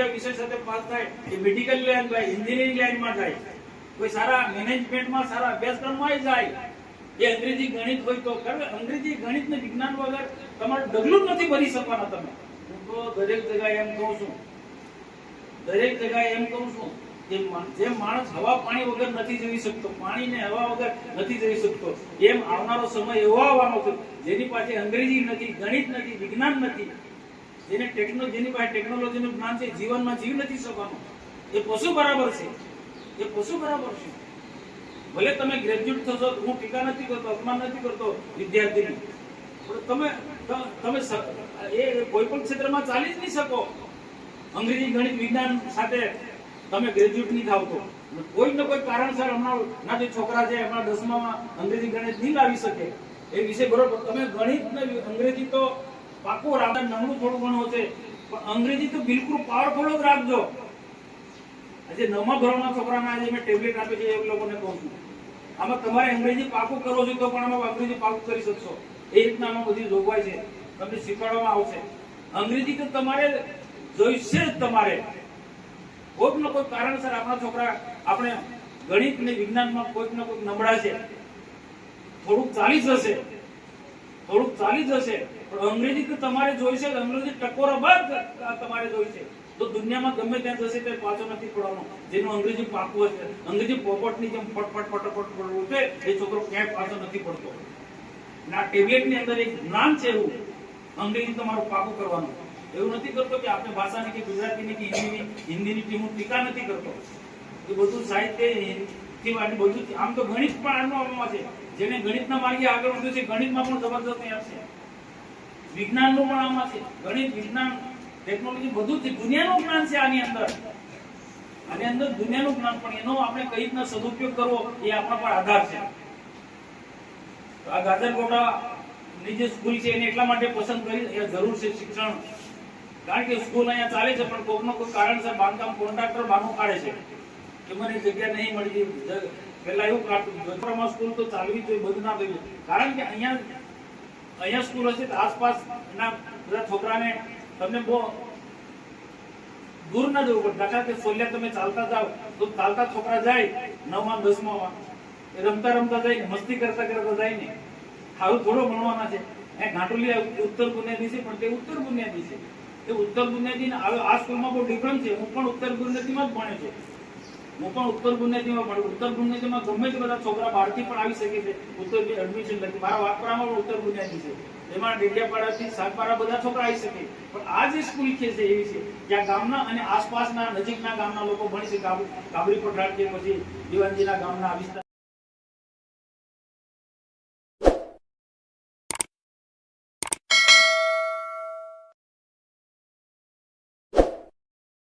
વિષય સાથે પાસ થાય, એ મેડિકલ લાઈન થાય એન્જિનિયરિંગ લાઈનમાં થાય કોઈ સારા મેનેજમેન્ટમાં સારા અભ્યાસક્રમમાં જાય. એ અંગ્રેજી ગણિત હોય તો કારણ અંગ્રેજી ગણિત ને વિજ્ઞાન વગર તમારું ડગલું નથી ભરી શકવાના તમે. હું તો દરેક જગ્યાએ એમ કહું છું, દરેક જગ્યાએ એમ કહું છું મા- માણસ હવા પાણી વગર નથી જીવી શકતો, પાણી ને હવા વગર નથી જીવી શકતો, એમ આવનારો સમય એવો આવવાનો છે, જેની પાસે અંગ્રેજી નથી, ગણિત નથી, વિજ્ઞાન નથી જેને ટેકનો જેની પાસે ટેકનોલોજીનું જ્ઞાન છે, જીવનમાં જીવ નથી શકવાનો. એ પશુ બરાબર છે. એ પશુ બરાબર છે. ભલે તમે ગ્રેજ્યુએટ થશો, હું ટીકા નથી કરતો, અપમાન નથી કરતો, વિદ્યાર્થીને. પણ તમે તમે એ કોઈ પણ ક્ષેત્રમાં ચાલી જ નહીં શકો. અંગ્રેજી, ગણિત, વિજ્ઞાન સાથે તમે ગ્રેજ્યુએટ નહીં થાવ તો. કોઈ ને કોઈ કારણસર હમણાં ના જે છોકરા છે હમણાં દસમામાં અંગ્રેજી, ગણિત નહીં લાવી શકે. એ વિષય બરોબર. તમે ગણિત ને અંગ્રેજી તો પાકું રાખો નમણું થોડું ઘણું હશે પણ અંગ્રેજી તો બિલકુલ પાવરફુલ જ રાખજો. આજે નવમા ધોરણના છોકરાને આજે મેં ટેબ્લેટ આપી છે, એ લોકોને કહું છું. આમાં તમારે અંગ્રેજી પાકું કરો છો તો પણ આમાં અંગ્રેજી પાકું કરી શકશો. એ રીતના આમાં બધી જોગવાઈ છે. તમને શીખવાડવામાં આવશે. અંગ્રેજી તો તમારે જોઈશે જ તમારે. કોઈક ને કોઈક કારણસર આપણા છોકરા, આપણે ગણિત ને વિજ્ઞાનમાં કોઈક ને કોઈક નબળા છે. થોડુંક ચાલી જશે થોડુંક ચાલી જશે પણ અંગ્રેજી તમારે જોઈશે. અંગ્રેજી ટકોરા બાદ તમારે જોઈશે તો દુનિયામાં ગમે ત્યાં જશે તે પાછો નથી પડવાનો જેનું અંગ્રેજી પાકવું છે અંગ્રેજી પોપટની જેમ ફટફટ ફટફટ પડવું છે, એ છોકરો ક્યાંય પાછો નથી પડતો ના ટેબ્લેટની અંદર એક જ્ઞાન છે એવું. અંગ્રેજી તમારું પાકું કરવાનું. એવું નથી કરતો કે આપણે ભાષાની કે ગુજરાતીની કે હિન્દીની હિન્દીની ટીમ ટીકા નથી કરતો. એ બધું સાહિત્ય માંડી બધું આમ તો ગણિત પણ આનો આમાં છે. જેને ગણિતના માર્ગે આગળ વધ્યું છે, ગણિતમાં પણ જબરદસ્ત તૈયાર છે વિજ્ઞાનનું પણ આમાં છે. ગણિત, વિજ્ઞાન ટેકનોલોજી બધું જ દુનિયાનું જ્ઞાન છે આની અંદર. આની અંદર દુનિયાનું જ્ઞાન પણ એનો આપણે કઈ રીતના સદુપયોગ કરવો એ આપણા પર આધાર છે. તો આ ગાજરકોટા ની જે સ્કૂલ છે એને એટલા માટે પસંદ કરી, એ જરૂર છે શિક્ષણ. કારણ કે સ્કૂલ અહીંયા ચાલે છે, પણ કોઈક કોઈ કારણસર બાંધકામ કોન્ટ્રાક્ટર બાનું કાઢે છે. કે મને જગ્યા નહીં મળી જ- પહેલા એવું કાઢતું જોધપુરમાં સ્કૂલ તો ચાલવી જોઈએ, બંધ ના થયું કારણ કે અહીંયા અહીંયા સ્કૂલ હશે તો આસપાસના બધા છોકરાને તમને બહુ દૂર ના જવું પડે. કે સોલિયા તમે ચાલતા જાઓ, તો ચાલતા છોકરા જાય નવમાં દસમામાં. એ રમતા રમતા જાય મસ્તી કરતા કરતા જાય ને. સારું થોડો ભણવાના છે. એ ઘાટોલિયા ઉત્તર બુનિયાદી છે, પણ તે ઉત્તર બુનિયાદી છે. એ ઉત્તર બુનિયાદી આ સ્કૂલમાં બહુ ડિફરન્સ છે. હું પણ ઉત્તર બુનિયાદીમાં જ ભણે છું. હું પણ ઉત્તર બુનિયાદીમાં ભણું. ઉત્તર બુનિયાદીમાં ગમે તે બધા છોકરા બહારથી પણ આવી શકે છે. ઉત્તર એડમિશન લખી. મારા વાપરામાં પણ ઉત્તર બુનિયાદી છે. એમાં ડેડિયાપાડાથી સાગપાડા બધા છોકરા આવી શકે. પણ આ જે સ્કૂલ છે એવી છે. જ્યાં ગામના અને આસપાસના નજીકના ગામના લોકો ભણી શકે. ગાબરી પઠાણ કે પછી દિવાનજીના ગામના વિસ્તાર